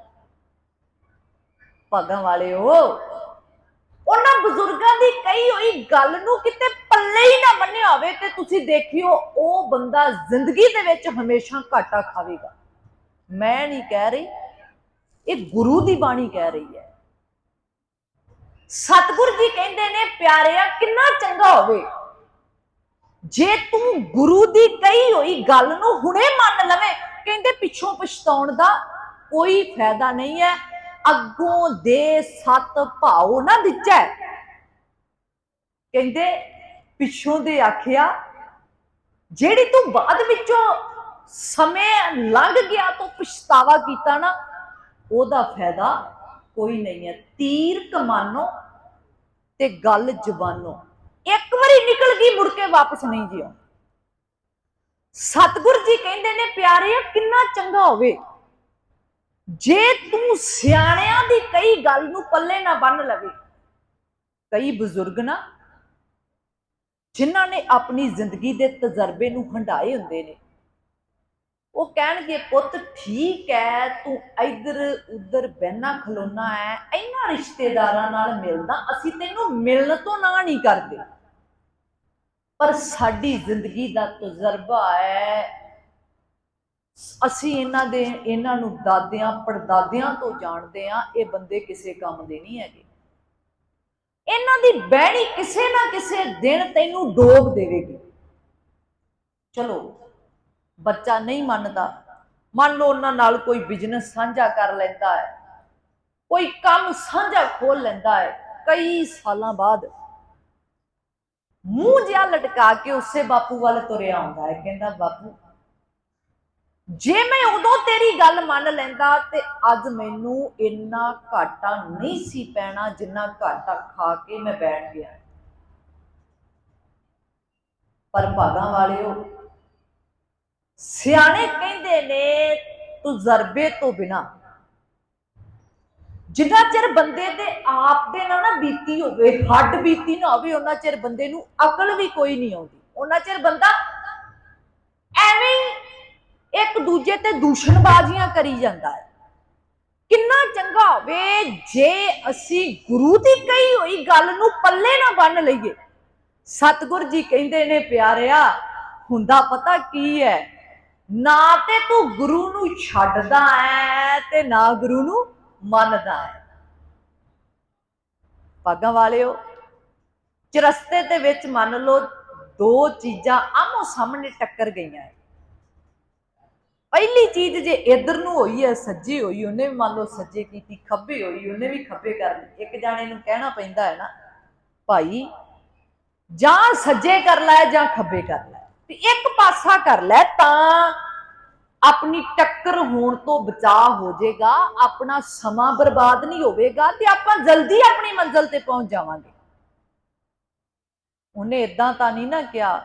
ਭਾਗਾਂ ਵਾਲਿਓ ਉਹਨਾਂ ਬਜ਼ੁਰਗਾਂ ਦੀ ਕਹੀ ਹੋਈ ਗੱਲ ਨੂੰ ਕਿਤੇ ਪੱਲੇ ਹੀ ਨਾ ਮੰਨਿਆ ਹੋਵੇ ਤੇ ਤੁਸੀਂ ਦੇਖਿਓ, ਉਹ ਬੰਦਾ ਜ਼ਿੰਦਗੀ ਦੇ ਵਿੱਚ ਹਮੇਸ਼ਾ ਘਾਟਾ ਖਾਵੇਗਾ। ਮੈਂ ਨਹੀਂ ਕਹਿ ਰਹੀ, ਇਹ ਗੁਰੂ ਦੀ ਬਾਣੀ ਕਹਿ ਰਹੀ ਹੈ। ਸਤਿਗੁਰ ਜੀ ਕਹਿੰਦੇ ਨੇ, ਪਿਆਰਿਆ, ਕਿੰਨਾ ਚੰਗਾ ਹੋਵੇ। ਜੇ ਤੂੰ ਗੁਰੂ ਦੀ ਕਹੀ ਹੋਈ ਗੱਲ ਨੂੰ ਹੁਣੇ ਮੰਨ ਲਵੇਂ, ਕਹਿੰਦੇ ਪਿੱਛੋਂ ਪਛਤਾਉਣ ਦਾ ਕੋਈ ਫਾਇਦਾ ਨਹੀਂ ਹੈ। ਅੱਗੋਂ ਦੇ ਸੱਤ ਭਾਉ ਨਾ ਦਿੱਚੈ। ਕਹਿੰਦੇ, ਪਿੱਛੋਂ ਦੇ ਆਖਿਆ, ਜਿਹੜੀ ਤੂੰ ਬਾਅਦ ਵਿੱਚੋਂ ਸਮੇਂ ਲੰਘ ਗਿਆ ਤੋਂ ਪਛਤਾਵਾ ਕੀਤਾ ਨਾ, ਉਹਦਾ ਫਾਇਦਾ ਕੋਈ ਨਹੀਂ ਹੈ। ਤੀਰ ਕਮਾਨੋ ਤੇ ਗੱਲ ਜਬਾਨੋ ਇੱਕ ਵਾਰੀ ਨਿਕਲ ਗਈ, ਮੁੜ ਕੇ ਵਾਪਸ ਨਹੀਂ ਜਿਓ। ਸਤਿਗੁਰ ਜੀ ਕਹਿੰਦੇ ਨੇ ਪਿਆਰੇ ਕਿੰਨਾ ਚੰਗਾ ਹੋਵੇ। ਜੇ ਤੂੰ ਸਿਆਣਿਆਂ ਦੀ ਕਈ ਗੱਲ ਨੂੰ ਪੱਲੇ ਨਾ ਬੰਨ ਲਵੇ, ਕਈ ਬਜ਼ੁਰਗ ਨਾ, ਜਿਨ੍ਹਾਂ ਨੇ ਆਪਣੀ ਜ਼ਿੰਦਗੀ ਦੇ ਤਜਰਬੇ ਨੂੰ ਹੰਡਾਏ ਹੁੰਦੇ ਨੇ, ਉਹ ਕਹਿਣਗੇ, ਪੁੱਤ, ਠੀਕ ਹੈ ਤੂੰ ਇਧਰ ਉਧਰ ਬਹਿਣਾ ਖਲੋਣਾ ਹੈ ਇਹਨਾਂ ਰਿਸ਼ਤੇਦਾਰਾਂ ਨਾਲ ਮਿਲਦਾ, ਅਸੀਂ ਤੈਨੂੰ ਮਿਲਣ ਤੋਂ ਨਾ ਨਹੀਂ ਕਰਦੇ। ਪਰ ਸਾਡੀ ਜ਼ਿੰਦਗੀ ਦਾ ਤਜਰਬਾ ਹੈ ਅਸੀਂ ਇਹਨਾਂ ਦੇ, ਇਹਨਾਂ ਨੂੰ ਦਾਦਿਆਂ, ਪੜਦਾਦਿਆਂ ਤੋਂ ਜਾਣਦੇ ਆ ਇਹ ਬੰਦੇ ਕਿਸੇ ਕੰਮ ਦੇ ਨਹੀਂ ਹੈਗੇ। ਇਹਨਾਂ ਦੀ ਬਹਿਣੀ ਕਿਸੇ ਨਾ ਕਿਸੇ ਦਿਨ ਤੈਨੂੰ ਡੋਬ ਦੇਵੇਗੀ। ਚਲੋ, ਬੱਚਾ ਨਹੀਂ ਮੰਨਦਾ। ਮੰਨ ਲਓ ਉਹਨਾਂ ਨਾਲ ਕੋਈ ਬਿਜ਼ਨਸ ਸਾਂਝਾ ਕਰ ਲੈਂਦਾ ਹੈ, ਕੋਈ ਕੰਮ ਸਾਂਝਾ ਖੋਲ ਲੈਂਦਾ ਹੈ, ਕਈ ਸਾਲਾਂ ਬਾਅਦ ਮੂੰਹ ਜਿਹਾ ਲਟਕਾ ਕੇ ਉਸੇ ਬਾਪੂ ਵੱਲ ਤੁਰਿਆ ਆਉਂਦਾ ਹੈ, ਕਹਿੰਦਾ, ਬਾਪੂ ਜੇ ਮੈਂ ਉਦੋਂ ਤੇਰੀ ਗੱਲ ਮੰਨ ਲੈਂਦਾ ਤੇ ਅੱਜ ਮੈਨੂੰ ਇੰਨਾ ਘਾਟਾ ਨਹੀਂ ਸੀ ਪੈਣਾ ਜਿੰਨਾ ਘਾਟਾ ਖਾ ਕੇ ਮੈਂ ਬੈਠ ਗਿਆ। ਪਰ ਭਾਗਾਂ ਵਾਲਿਓ, ਸਿਆਣੇ ਕਹਿੰਦੇ ਨੇ ਤਜਰਬੇ ਤੋਂ ਬਿਨਾ, ਜਿੰਨਾ ਚਿਰ ਬੰਦੇ ਦੇ ਆਪ ਦੇ ਨਾਲ ਨਾ ਬੀਤੀ ਹੋਵੇ, ਹੱਡ ਬੀਤੀ ਨਾ ਹੋਵੇ ਉਹਨਾਂ ਚਿਰ ਬੰਦੇ ਨੂੰ ਅਕਲ ਵੀ ਕੋਈ ਨਹੀਂ ਆਉਂਦੀ। ਉਹਨਾਂ ਚਿਰ ਬੰਦਾ ਐਵੇਂ ਇੱਕ ਦੂਜੇ ਤੇ ਦੂਸ਼ਣਬਾਜ਼ੀਆਂ ਕਰੀ ਜਾਂਦਾ ਹੈ। ਕਿੰਨਾ ਚੰਗਾ ਹੋਵੇ ਜੇ ਅਸੀਂ ਗੁਰੂ ਦੀ ਕਹੀ ਹੋਈ ਗੱਲ ਨੂੰ ਪੱਲੇ ਨਾ ਬੰਨ ਲਈਏ। ਸਤਿਗੁਰ ਜੀ ਕਹਿੰਦੇ ਨੇ, ਪਿਆਰਿਆ, ਹੁੰਦਾ ਪਤਾ ਕੀ ਹੈ? ਨਾ ਤੇ ਤੂੰ ਗੁਰੂ ਨੂੰ ਛੱਡਦਾ ਹੈ ਤੇ ਨਾ ਗੁਰੂ ਨੂੰ ਮੰਨਦਾ ਹੈ ਭਾਗਾਂ ਵਾਲਿਓ, ਚਰਸਤੇ ਦੇ ਵਿੱਚ ਮੰਨ ਲਓ ਦੋ ਚੀਜ਼ਾਂ ਆਮੋ ਸਾਹਮਣੇ ਟੱਕਰ ਗਈਆਂ ਹੈ। ਪਹਿਲੀ ਚੀਜ਼ ਜੇ ਇਧਰ ਨੂੰ ਹੋਈ ਹੈ, ਸੱਜੀ ਹੋਈ, ਉਹਨੇ ਵੀ ਮੰਨ ਲਓ ਸੱਜੇ ਕੀਤੀ, ਖੱਬੇ ਹੋਈ, ਉਹਨੇ ਵੀ ਖੱਬੇ ਕਰ ਲਈ ਇੱਕ ਜਾਣੇ ਨੂੰ ਕਹਿਣਾ ਪੈਂਦਾ ਹੈ ਨਾ, ਭਾਈ, ਜਾਂ ਸੱਜੇ ਕਰ ਲੈ ਜਾਂ ਖੱਬੇ ਕਰ ਲੈ। ਤੇ ਇੱਕ ਪਾਸਾ ਕਰ ਲੈ ਤਾਂ ਆਪਣੀ ਟੱਕਰ ਹੋਣ ਤੋਂ ਬਚਾਅ ਹੋ ਜਾਏਗਾ, ਆਪਣਾ ਸਮਾਂ ਬਰਬਾਦ ਨਹੀਂ ਹੋਵੇਗਾ ਤੇ ਆਪਾਂ ਜਲਦੀ ਆਪਣੀ ਮੰਜ਼ਲ ਤੇ ਪਹੁੰਚ ਜਾਵਾਂਗੇ। ਉਹਨੇ ਇਦਾਂ ਤਾਂ ਨਹੀਂ ਨਾ ਕਿਹਾ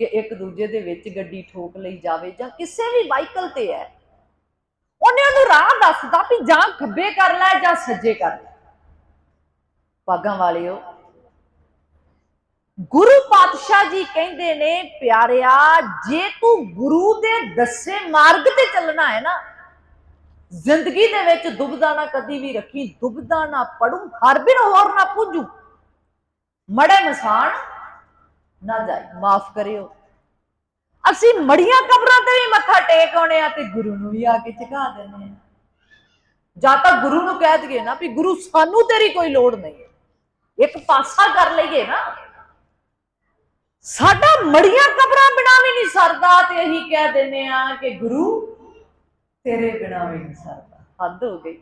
ਕਿ ਇੱਕ ਦੂਜੇ ਦੇ ਵਿੱਚ ਗੱਡੀ ਠੋਕ ਲਈ ਜਾਵੇ ਜਾਂ ਕਿਸੇ ਵੀ ਵਾਹੀਕਲ ਤੇ ਹੈ, ਉਹਨੇ ਉਹਨੂੰ ਰਾਹ ਦੱਸਦਾ ਵੀ ਜਾਂ ਖੱਬੇ ਕਰ ਲੈ ਜਾਂ ਸੱਜੇ ਕਰ ਲੈ। ਪਾਗਾਂ ਵਾਲਿਓ, ਗੁਰੂ ਪਾਤਸ਼ਾਹ ਜੀ ਕਹਿੰਦੇ ਨੇ, ਪਿਆਰਿਆ, ਜੇ ਤੂੰ ਗੁਰੂ ਦੇ ਦੱਸੇ ਮਾਰਗ ਤੇ ਚੱਲਣਾ ਹੈ ਨਾ, ਜ਼ਿੰਦਗੀ ਦੇ ਵਿੱਚ ਦੁਬਦਾ ਨਾ ਕਦੀ ਵੀ ਰੱਖੀ, ਦੁਬਦਾ ਨਾ ਪੜੂ ਹਰ ਬਿਨ ਹੋਰ ਨਾ ਪੁੱਜੂ ਮੜੇ ਮਸਾਨ ਨਾ ਜਾਈ, ਮਾਫ ਕਰਿਓ। ਅਸੀਂ ਮੜੀਆਂ ਕਬਰਾਂ ਤੇ ਵੀ ਮੱਥਾ ਟੇਕ ਆਉਣੇ ਆ ਤੇ ਗੁਰੂ ਨੂੰ ਵੀ ਆ ਕੇ ਝੁਕਾ ਦਿੰਦੇ ਆ। ਜਾਂ ਤਾਂ ਗੁਰੂ ਨੂੰ ਕਹਿ ਦਈਏ ਨਾ ਵੀ ਗੁਰੂ, ਸਾਨੂੰ ਤੇਰੀ ਕੋਈ ਲੋੜ ਨਹੀਂ ਇੱਕ ਪਾਸਾ ਕਰ ਲਈਏ ਨਾ। ਸਾਡਾ ਮੜੀਆਂ ਕਬਰਾਂ ਬਿਨਾ ਵੀ ਨਹੀਂ ਸਰਦਾ ਤੇ ਅਸੀਂ ਕਹਿ ਦਿੰਦੇ ਆ ਕਿ ਗੁਰੂ, ਤੇਰੇ ਬਿਨਾ ਵੀ ਨਹੀਂ ਸਰਦਾ। ਹੱਦ ਹੋ ਗਈ।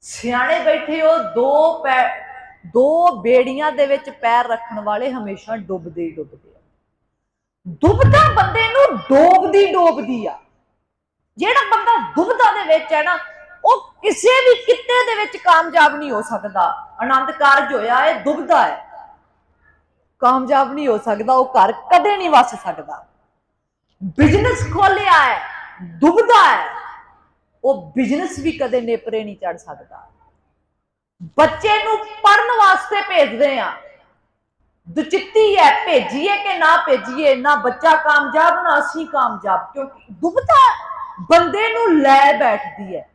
ਸਿਆਣੇ ਬੈਠੇ ਹੋ, ਦੋ ਪੈ ਦੋ ਬੇੜੀਆਂ ਦੇ ਵਿੱਚ ਪੈਰ ਰੱਖਣ ਵਾਲੇ ਹਮੇਸ਼ਾ ਡੁੱਬਦੇ ਹੀ ਡੁੱਬਦੇ ਆ। ਡੁੱਬਦਾ ਬੰਦੇ ਨੂੰ ਡੋਬਦੀ ਡੋਬਦੀ ਆ। ਜਿਹੜਾ ਬੰਦਾ ਡੁੱਬਦਾ ਦੇ ਵਿੱਚ ਹੈ ਨਾ, ਉਹ ਕਿਸੇ ਵੀ ਕਿੱਤੇ ਦੇ ਵਿੱਚ ਕਾਮਯਾਬ ਨਹੀਂ ਹੋ ਸਕਦਾ। ਆਨੰਦ ਕਾਰਜ ਹੋਇਆ, ਇਹ ਡੁੱਬਦਾ ਹੈ। ਕਾਮਯਾਬ ਨਹੀਂ ਹੋ ਸਕਦਾ, ਉਹ ਘਰ ਕਦੇ ਨਹੀਂ ਵਸ ਸਕਦਾ। ਬਿਜ਼ਨਸ ਖੋਲਿਆ ਹੈ, ਡੁੱਬਦਾ ਹੈ। ਉਹ ਬਿਜ਼ਨਸ ਵੀ ਕਦੇ ਨੇਪਰੇ ਨਹੀਂ ਚੜ ਸਕਦਾ। ਬੱਚੇ ਨੂੰ ਪੜਨ ਵਾਸਤੇ ਭੇਜਦੇ ਆ ਦੁਚਿੱਤੀ ਹੈ, ਭੇਜੀਏ ਕਿ ਨਾ ਭੇਜੀਏ, ਨਾ ਬੱਚਾ ਕਾਮਯਾਬ, ਨਾ ਅਸੀਂ ਕਾਮਯਾਬ, ਕਿਉਂਕਿ ਦੁਬਤਾ ਬੰਦੇ ਨੂੰ ਲੈ ਬੈਠਦੀ ਹੈ।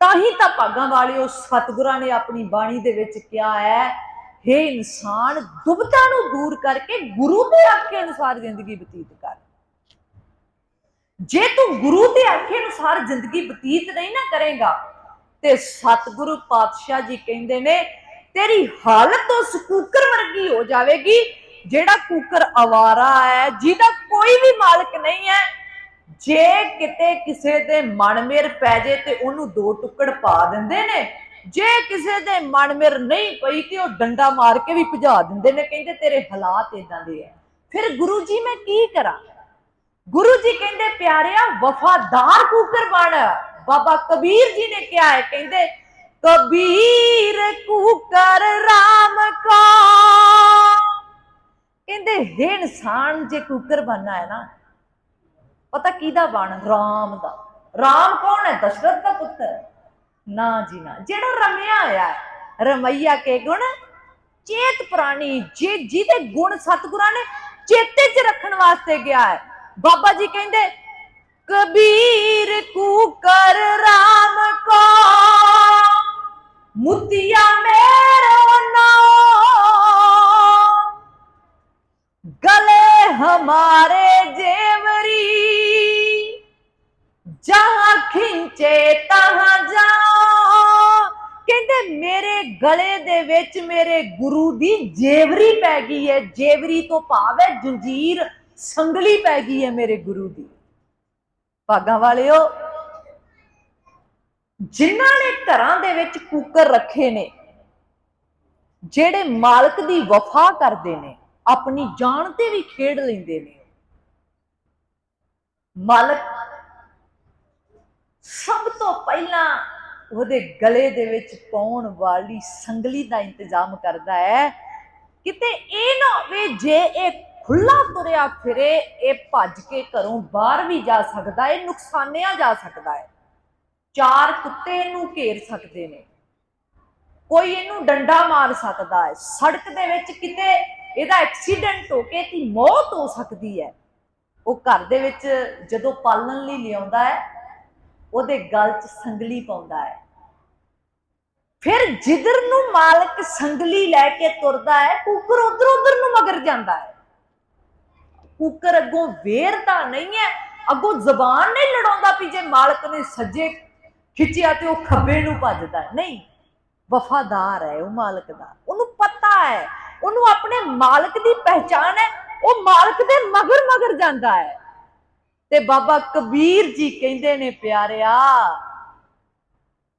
ਤਾਂ ਹੀ ਤਾਂ ਭਾਗਾਂ ਵਾਲੇ ਵਾਲਿਓ ਸਤਿਗੁਰਾਂ ਨੇ ਆਪਣੀ ਬਾਣੀ ਦੇ ਵਿੱਚ ਕਿਹਾ ਹੈ हे ਇਨਸਾਨ ਦੁਬਤਾ ਨੂੰ ਦੂਰ ਕਰਕੇ ਗੁਰੂ ਦੇ ਆਖੇ ਅਨੁਸਾਰ ਜ਼ਿੰਦਗੀ ਬਤੀਤ ਕਰ। ਜੇ ਤੂੰ ਗੁਰੂ ਦੇ ਆਖੇ ਅਨੁਸਾਰ ਜ਼ਿੰਦਗੀ ਬਤੀਤ ਨਹੀਂ ਨਾ ਕਰੇਗਾ ਤੇ ਸਤਿਗੁਰੂ ਪਾਤਸ਼ਾਹ ਜੀ ਕਹਿੰਦੇ ਨੇ, ਤੇਰੀ ਹਾਲਤ ਉਸ ਕੂਕਰ ਵਰਗੀ ਹੋ ਜਾਵੇਗੀ, ਜਿਹੜਾ ਕੂਕਰ ਆਵਾਰਾ ਹੈ, ਜਿਹਦਾ ਕੋਈ ਵੀ ਮਾਲਕ ਨਹੀਂ ਹੈ, ਜੇ ਕਿਤੇ ਕਿਸੇ ਦੇ ਮਨ ਪੈ ਜੇ ਤੇ ਉਹਨੂੰ ਦੋ ਟੁਕੜ ਪਾ ਦਿੰਦੇ ਨੇ, ਜੇ ਕਿਸੇ ਦੇ ਮਨ ਮੇਰ ਨਹੀਂ ਪਈ ਤੇ ਉਹ ਡੰਡਾ ਮਾਰ ਕੇ ਵੀ ਭਜਾ ਦਿੰਦੇ ਨੇ, ਕਹਿੰਦੇ ਤੇਰੇ ਹਾਲਾਤ ਇਦਾਂ ਦੇ ਆ ਫਿਰ ਗੁਰੂ ਜੀ ਮੈਂ ਕੀ ਕਰਾਂ? ਗੁਰੂ ਜੀ ਕਹਿੰਦੇ, ਪਿਆਰਿਆ, ਵਫਾਦਾਰ ਕੂਕਰ ਬਣ। ਬਾਬਾ ਕਬੀਰ ਜੀ ਨੇ ਕਿਹਾ ਹੈ, ਕਹਿੰਦੇ, ਕਬੀਰ ਕੂਕਰ RAM ਕਾ। ਕਹਿੰਦੇ, ਹੇ ਇਨਸਾਨ, ਜੇ ਕੂਕਰ ਬਣਨਾ ਹੈ ਨਾ, ਪਤਾ ਕਿਹਦਾ ਬਣ? RAM ਦਾ। RAM ਕੌਣ ਹੈ? ਦਸ਼ਰਥ ਦਾ ਪੁੱਤਰ। ਨਾ ਜੀ ਨਾ, ਜਿਹੜਾ ਰਮਿਆ ਹੋਇਆ ਹੈ, ਰਮਈਆ ਕੇ ਗੁਣ, ਚੇਤ ਪ੍ਰਾਣੀ, ਜੇ ਜਿਹਦੇ ਗੁਣ ਸਤਿਗੁਰਾਂ ਨੇ ਚੇਤੇ 'ਚ ਰੱਖਣ ਵਾਸਤੇ ਗਿਆ ਹੈ। ਬਾਬਾ ਜੀ ਕਹਿੰਦੇ, ਕਬੀਰ ਕੂਕਰ ਭਾਵ ਹੈ ਜੰਜੀਰ ਸੰਗਲੀ ਪੈ ਗਈ ਹੈ ਮੇਰੇ ਗੁਰੂ ਦੀ। ਭਾਗਾਂ ਵਾਲਿਓ, ਜਿਨ੍ਹਾਂ ਨੇ ਘਰਾਂ ਦੇ ਵਿੱਚ ਕੁੱਕਰ ਰੱਖੇ ਨੇ, ਜਿਹੜੇ ਮਾਲਕ ਦੀ ਵਫਾ ਕਰਦੇ ਨੇ, ਆਪਣੀ ਜਾਨ ਤੇ ਵੀ ਖੇਡ ਲੈਂਦੇ ਨੇ, ਮਾਲਕ ਸਭ ਤੋਂ ਪਹਿਲਾਂ ਉਹਦੇ ਗਲੇ ਦੇ ਵਿੱਚ ਪਾਉਣ ਵਾਲੀ ਸੰਗਲੀ ਦਾ ਇੰਤਜ਼ਾਮ ਕਰਦਾ ਹੈ। ਕਿਤੇ ਇਹ ਨਾ ਹੋਵੇ, ਜੇ ਇਹ ਖੁੱਲਾ ਤੁਰਿਆ ਫਿਰੇ, ਇਹ ਭੱਜ ਕੇ ਘਰੋਂ ਬਾਹਰ ਵੀ ਜਾ ਸਕਦਾ ਹੈ, ਨੁਕਸਾਨਿਆ ਜਾ ਸਕਦਾ ਹੈ। ਚਾਰ ਕੁੱਤੇ ਇਹਨੂੰ ਘੇਰ ਸਕਦੇ ਨੇ। ਕੋਈ ਇਹਨੂੰ ਡੰਡਾ ਮਾਰ ਸਕਦਾ ਹੈ। ਸੜਕ ਦੇ ਵਿੱਚ ਕਿਤੇ ਇਹਦਾ ਐਕਸੀਡੈਂਟ ਹੋ ਕੇ ਇਹਦੀ ਮੌਤ ਹੋ ਸਕਦੀ ਹੈ। ਉਹ ਘਰ ਦੇ ਵਿੱਚ ਜਦੋਂ ਪਾਲਣ ਲਈ ਲਿਆਉਂਦਾ ਹੈ, ਉਹਦੇ ਗਲ 'ਚ ਸੰਗਲੀ ਪਾਉਂਦਾ ਹੈ। ਫਿਰ ਜਿੱਧਰ ਨੂੰ ਮਾਲਕ ਸੰਗਲੀ ਲੈ ਕੇ ਤੁਰਦਾ ਹੈ, ਕੁੱਕਰ ਉਧਰ ਉਧਰ ਨੂੰ ਮਗਰ ਜਾਂਦਾ ਹੈ। ਕੁੱਕਰ ਅੱਗੋਂ ਵੇਰਦਾ ਨਹੀਂ ਹੈ, ਅੱਗੋਂ ਜ਼ਬਾਨ ਨਹੀਂ ਲੜਾਉਂਦਾ ਵੀ ਜੇ ਮਾਲਕ ਨੇ ਸੱਜੇ ਖਿੱਚਿਆ ਤੇ ਉਹ ਖੱਬੇ ਨੂੰ ਭੱਜਦਾ ਨਹੀਂ, ਵਫਾਦਾਰ ਹੈ ਉਹ ਮਾਲਕ ਦਾ। ਉਹਨੂੰ ਪਤਾ ਹੈ, ਉਹਨੂੰ ਆਪਣੇ ਮਾਲਕ ਦੀ ਪਹਿਚਾਨ ਹੈ, ਉਹ ਮਾਲਕ ਦੇ ਮਗਰ ਮਗਰ ਜਾਂਦਾ ਹੈ। ਤੇ ਬਾਬਾ ਕਬੀਰ ਜੀ ਕਹਿੰਦੇ ਨੇ, ਪਿਆਰਿਆ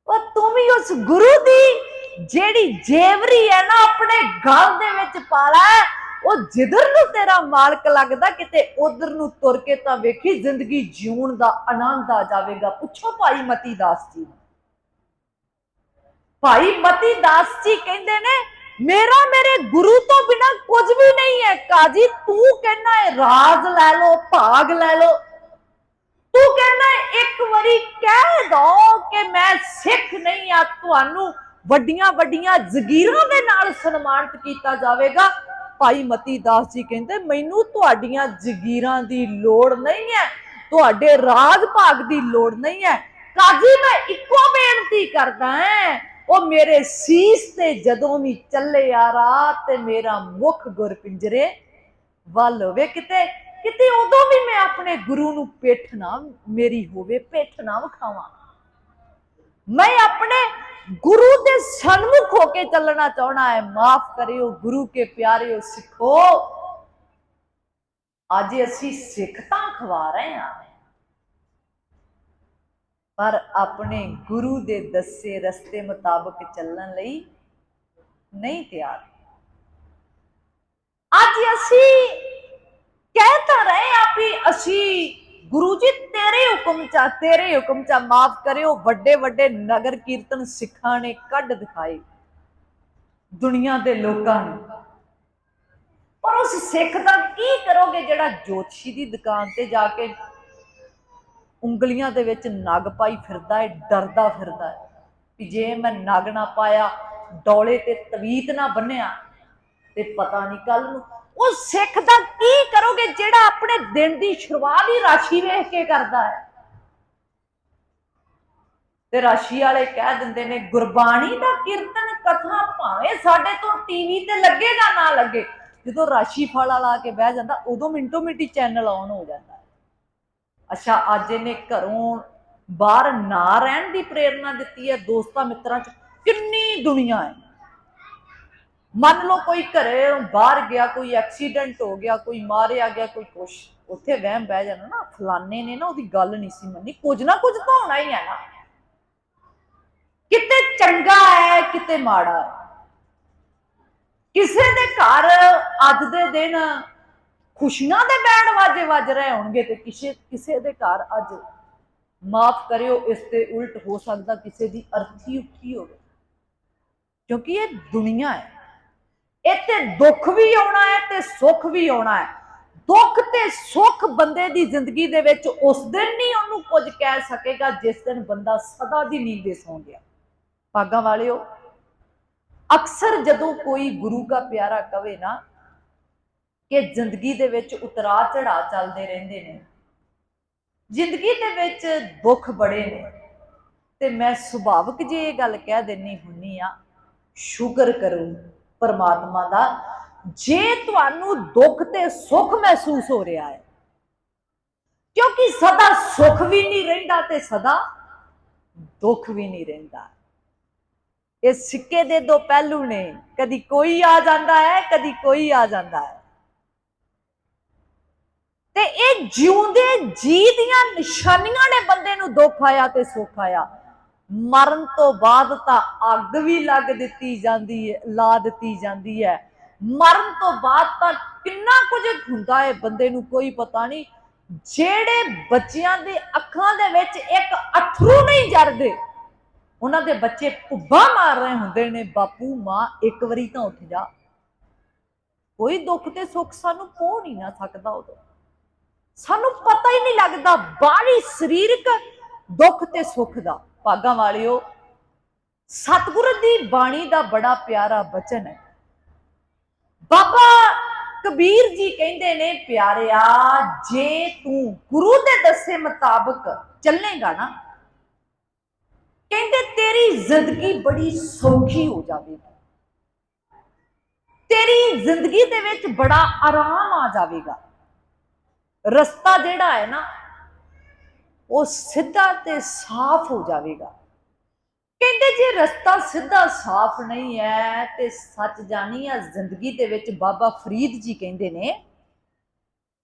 ਉਹ ਤੂੰ ਵੀ ਉਸ ਗੁਰੂ ਦੀ ਜਿਹੜੀ ਜੇਵਰੀ ਹੈ ਨਾ ਆਪਣੇ ਗਲ ਦੇ ਵਿੱਚ ਪਾ ਲੈ, ਉਹ ਜਿੱਧਰ ਨੂੰ ਤੇਰਾ ਮਾਲਕ ਲੱਗਦਾ, ਕਿਤੇ ਉਧਰ ਨੂੰ ਤੁਰ ਕੇ ਤਾਂ ਵੇਖੀ ਜ਼ਿੰਦਗੀ ਜਿਉਣ ਦਾ ਆਨੰਦ ਆ ਜਾਵੇਗਾ। ਪੁੱਛੋ ਭਾਈ ਮਤੀ ਦਾਸ ਜੀ ਨੂੰ। ਭਾਈ ਮਤੀ ਦਾਸ ਜੀ ਕਹਿੰਦੇ ਨੇ, ਮੇਰਾ ਮੇਰੇ ਗੁਰੂ ਤੋਂ ਬਿਨਾ ਕੁਝ ਵੀ ਨਹੀਂ ਹੈ। ਕਾਜੀ, ਤੂੰ ਕਹਿਣਾ ਹੈ, ਰਾਜ ਲੈ ਲਓ, ਭਾਗ ਲੈ ਲਓ। ਤੂੰ ਕਹਿੰਦਾ ਇੱਕ ਵਾਰੀ ਕਹਿ ਦੋ ਕਿ ਮੈਂ ਸਿੱਖ ਨਹੀਂ ਆ, ਤੁਹਾਨੂੰ ਵੱਡੀਆਂ ਵੱਡੀਆਂ ਜ਼ਗੀਰਾਂ ਦੇ ਨਾਲ ਸਨਮਾਨਿਤ ਕੀਤਾ ਜਾਵੇਗਾ। ਭਾਈ ਮਤੀ ਦਾਸ ਜੀ ਕਹਿੰਦੇ, ਮੈਨੂੰ ਤੁਹਾਡੀਆਂ ਜ਼ਗੀਰਾਂ ਦੀ ਲੋੜ ਨਹੀਂ ਹੈ, ਤੁਹਾਡੇ ਰਾਜ ਭਾਗ ਦੀ ਲੋੜ ਨਹੀਂ ਹੈ। ਕਾਜੀ, ਮੈਂ ਇੱਕੋ ਬੇਨਤੀ ਕਰਦਾ ਹਾਂ, ਉਹ ਮੇਰੇ ਸੀਸ ਤੇ ਜਦੋਂ ਵੀ ਚੱਲੇ ਆ ਰਾਤ ਤੇ ਮੇਰਾ ਮੁਖ ਗੁਰਪਿੰਜਰੇ ਵੱਲ ਹੋਵੇ ਕਿਤੇ। ਕਿਤੇ ਉਦੋਂ ਵੀ ਮੈਂ ਆਪਣੇ ਗੁਰੂ ਨੂੰ ਪਿੱਠ ਨਾ ਮੇਰੀ ਹੋਵੇ, ਪਿੱਠ ਨਾ ਵਿਖਾਵਾਂ। ਮੈਂ ਆਪਣੇ ਗੁਰੂ ਦੇ ਸਨਮੁਖ ਹੋ ਕੇ ਚੱਲਣਾ ਚਾਹਣਾ ਹੈ। ਮਾਫ ਕਰਿਓ ਗੁਰੂ ਕੇ ਪਿਆਰਿਓ, ਸਿੱਖੋ। ਅੱਜ ਅਸੀਂ ਸਿੱਖ ਤਾਂ ਖਵਾ ਰਹੇ ਹਾਂ। ਪਰ ਆਪਣੇ ਗੁਰੂ ਦੇ ਦੱਸੇ ਰਸਤੇ ਮੁਤਾਬਕ ਚੱਲਣ ਲਈ ਨਹੀਂ ਤਿਆਰ। ਅੱਜ ਅਸੀਂ ਕਹਿ ਤਾਂ ਰਹੇ ਆ ਅਸੀਂ ਗੁਰੂ ਜੀ, ਤੇਰੇ ਹੁਕਮ ਚਾ ਤੇਰੇ ਹੁਕਮ ਚਾ ਮਾਫ ਕਰਿਓ, ਵੱਡੇ ਵੱਡੇ ਨਗਰ ਕੀਰਤਨ ਸਿੱਖਾਂ ਨੇ ਕੱਢ ਦਿਖਾਏ। ਦੁਨੀਆ ਦੇ ਲੋਕਾਂ ਨੂੰ। ਪਰ ਉਸ ਸਿੱਖ ਦਾ ਕੀ ਕਰੋਗੇ ਜਿਹੜਾ ਜੋਤਸ਼ੀ ਦੀ ਦੁਕਾਨ ਤੇ ਜਾ ਕੇ ਉਂਗਲੀਆਂ ਦੇ ਵਿੱਚ ਨਗ ਪਾਈ ਫਿਰਦਾ ਹੈ ਡਰਦਾ ਫਿਰਦਾ ਹੈ ਵੀ ਜੇ ਮੈਂ ਨਗ ਨਾ ਪਾਇਆ, ਡੋਲੇ ਤੇ ਤਵੀਤ ਨਾ ਬੰਨਿਆ, ਤੇ ਪਤਾ ਨਹੀਂ ਕੱਲ ਨੂੰ ਉਹ ਸਿੱਖ ਦਾ ਕੀ ਕਰੋਗੇ ਜਿਹੜਾ ਆਪਣੇ ਦਿਨ ਦੀ ਸ਼ੁਰੂਆਤ ਹੀ ਰਾਸ਼ੀ ਵੇਖ ਕੇ ਕਰਦਾ ਹੈ? ਤੇ ਰਾਸ਼ੀ ਵਾਲੇ ਕਹਿ ਦਿੰਦੇ ਨੇ, ਗੁਰਬਾਣੀ ਦਾ ਕੀਰਤਨ ਕਥਾ ਭਾਵੇਂ ਸਾਡੇ ਤੋਂ ਟੀਵੀ ਤੇ ਲੱਗੇਗਾ ਨਾ ਲੱਗੇ, ਜਦੋਂ ਰਾਸ਼ੀ ਫਲ ਵਾਲਾ ਕੇ ਬਹਿ ਜਾਂਦਾ, ਉਦੋਂ ਮਿੰਟੋ ਮਿੰਟੀ ਚੈਨਲ ਆਨ ਹੋ ਜਾਂਦਾ ਅੱਛਾ, ਅੱਜ ਇਹਨੇ ਘਰੋਂ ਬਾਹਰ ਨਾ ਰਹਿਣ ਦੀ ਪ੍ਰੇਰਣਾ ਦਿੱਤੀ ਹੈ, ਦੋਸਤਾਂ ਮਿੱਤਰਾਂ ਚ ਕਿੰਨੀ ਦੁਨੀਆ ਹੈ। ਮੰਨ ਲਓ ਕੋਈ ਘਰੇ ਬਾਹਰ ਗਿਆ, ਕੋਈ ਐਕਸੀਡੈਂਟ ਹੋ ਗਿਆ, ਕੋਈ ਮਾਰਿਆ ਗਿਆ, ਕੋਈ ਕੁਛ, ਉੱਥੇ ਵਹਿਮ ਬਹਿ ਜਾਣਾ ਨਾ, ਫਲਾਣੇ ਨੇ ਨਾ ਉਹਦੀ ਗੱਲ ਨਹੀਂ ਸੀ ਮੰਨੀ, ਕੁਝ ਨਾ ਕੁਝ ਤਾਂ ਹੋਣਾ ਹੀ ਹੈ ਨਾ। ਕਿਤੇ ਚੰਗਾ ਹੈ, ਕਿਤੇ ਮਾੜਾ ਹੈ। ਕਿਸੇ ਦੇ ਘਰ ਅੱਜ ਦੇ ਦਿਨ ਖੁਸ਼ੀਆਂ ਦੇ ਬੈਂਡ ਵਾਜੇ ਵੱਜ ਰਹੇ ਹੋਣਗੇ ਤੇ ਕਿਸੇ ਕਿਸੇ ਦੇ ਘਰ ਅੱਜ ਮਾਫ ਕਰਿਓ, ਇਸ ਤੇ ਉਲਟ ਹੋ ਸਕਦਾ, ਕਿਸੇ ਦੀ ਅਰਥੀ ਉੱਠੀ ਹੋਵੇ। ਕਿਉਂਕਿ ਇਹ ਦੁਨੀਆ ਹੈ। ਇੱਥੇ ਦੁੱਖ ਵੀ ਆਉਣਾ ਹੈ ਤੇ ਸੁੱਖ ਵੀ ਆਉਣਾ ਹੈ। ਦੁੱਖ ਤੇ ਸੁੱਖ ਬੰਦੇ ਦੀ ਜ਼ਿੰਦਗੀ ਦੇ ਵਿੱਚ ਉਸ ਦਿਨ ਨਹੀਂ ਉਹਨੂੰ ਕੁਝ ਕਹਿ ਸਕੇਗਾ, ਜਿਸ ਦਿਨ ਬੰਦਾ ਸਦਾ ਦੀ ਨੀਂਦੇ ਸੌਂ ਗਿਆ। ਭਾਗਾਂ ਵਾਲਿਓ, ਅਕਸਰ ਜਦੋਂ ਕੋਈ ਗੁਰੂ ਦਾ ਪਿਆਰਾ ਕਵੇ ਨਾ ਕਿ ਜ਼ਿੰਦਗੀ ਦੇ ਵਿੱਚ ਉਤਰਾ ਚੜਾ ਚੱਲਦੇ ਰਹਿੰਦੇ ਨੇ, ਜ਼ਿੰਦਗੀ ਦੇ ਵਿੱਚ ਦੁੱਖ ਬੜੇ ਨੇ, ਤੇ ਮੈਂ ਸੁਭਾਵਿਕ ਜੇ ਇਹ ਗੱਲ ਕਹਿ ਦਿੰਨੀ ਹੁੰਨੀ ਆ ਸ਼ੁਕਰ ਕਰੋ ਪਰਮਾਤਮਾ ਦਾ, ਜੇ ਤੁਹਾਨੂੰ ਦੁੱਖ ਤੇ ਸੁੱਖ ਮਹਿਸੂਸ ਹੋ ਰਿਹਾ ਹੈ, ਕਿਉਂਕਿ ਸਦਾ ਸੁੱਖ ਵੀ ਨਹੀਂ ਰਹਿੰਦਾ ਤੇ ਸਦਾ ਦੁੱਖ ਵੀ ਨਹੀਂ ਰਹਿੰਦਾ। ਇਹ ਸਿੱਕੇ ਦੇ ਦੋ ਪਹਿਲੂ ਨੇ, ਕਦੀ ਕੋਈ ਆ ਜਾਂਦਾ ਹੈ, ਕਦੀ ਕੋਈ ਆ ਜਾਂਦਾ ਹੈ। ਤੇ ਇਹ ਜਿਉਂਦੇ ਜੀ ਦੀਆਂ ਨਿਸ਼ਾਨੀਆਂ ਨੇ ਬੰਦੇ ਨੂੰ ਦੁੱਖ ਆਇਆ ਤੇ ਸੁੱਖ ਆਇਆ। ਮਰਨ ਤੋਂ ਬਾਅਦ ਤਾਂ ਅੱਗ ਵੀ ਲੱਗ ਦਿੱਤੀ ਜਾਂਦੀ ਹੈ ਲਾ ਦਿੱਤੀ ਜਾਂਦੀ ਹੈ ਮਰਨ ਤੋਂ ਬਾਅਦ ਤਾਂ ਕਿੰਨਾ ਕੁਝ ਹੁੰਦਾ ਹੈ ਬੰਦੇ ਨੂੰ ਕੋਈ ਪਤਾ ਨਹੀਂ। ਜਿਹੜੇ ਬੱਚਿਆਂ ਦੇ ਅੱਖਾਂ ਦੇ ਵਿੱਚ ਇੱਕ ਅਥਰੂ ਨਹੀਂ ਜਰਦੇ, ਉਹਨਾਂ ਦੇ ਬੱਚੇ ਭੁੱਬਾ ਮਾਰ ਰਹੇ ਹੁੰਦੇ ਨੇ, ਬਾਪੂ, ਮਾਂ, ਇੱਕ ਵਾਰੀ ਤਾਂ ਉੱਠ ਜਾ। ਕੋਈ ਦੁੱਖ ਤੇ ਸੁੱਖ ਸਾਨੂੰ ਪਹੁੰਚ ਨਹੀਂ ਨਾ ਸਕਦਾ ਉਦੋਂ। ਸਾਨੂੰ ਪਤਾ ਹੀ ਨਹੀਂ ਲੱਗਦਾ ਬਾਹਰੀ ਸਰੀਰਕ ਦੁੱਖ ਤੇ ਸੁੱਖ ਦਾ। ਭਾਗਾਂ ਵਾਲਿਓ, ਸਤਿਗੁਰ ਦੀ ਬਾਣੀ ਦਾ ਬੜਾ ਪਿਆਰਾ ਬਚਨ ਹੈ। ਬਾਬਾ ਕਬੀਰ ਜੀ ਕਹਿੰਦੇ ਨੇ, ਪਿਆਰਿਆ, ਜੇ ਤੂੰ ਗੁਰੂ ਦੇ ਦੱਸੇ ਮੁਤਾਬਕ ਚੱਲੇਗਾ ਨਾ, ਕਹਿੰਦੇ ਤੇਰੀ ਜ਼ਿੰਦਗੀ ਬੜੀ ਸੌਖੀ ਹੋ ਜਾਵੇਗੀ। ਤੇਰੀ ਜ਼ਿੰਦਗੀ ਦੇ ਵਿੱਚ ਬੜਾ ਆਰਾਮ ਆ ਜਾਵੇਗਾ। ਰਸਤਾ ਜਿਹੜਾ ਹੈ ਨਾ ਉਹ ਸਿੱਧਾ ਤੇ ਸਾਫ਼ ਹੋ ਜਾਵੇਗਾ। ਕਹਿੰਦੇ ਜੇ ਰਸਤਾ ਸਿੱਧਾ ਸਾਫ਼ ਨਹੀਂ ਹੈ ਤੇ ਸੱਚ ਜਾਣੀ ਆ ਜ਼ਿੰਦਗੀ ਦੇ ਵਿੱਚ ਬਾਬਾ ਫਰੀਦ ਜੀ ਕਹਿੰਦੇ ਨੇ,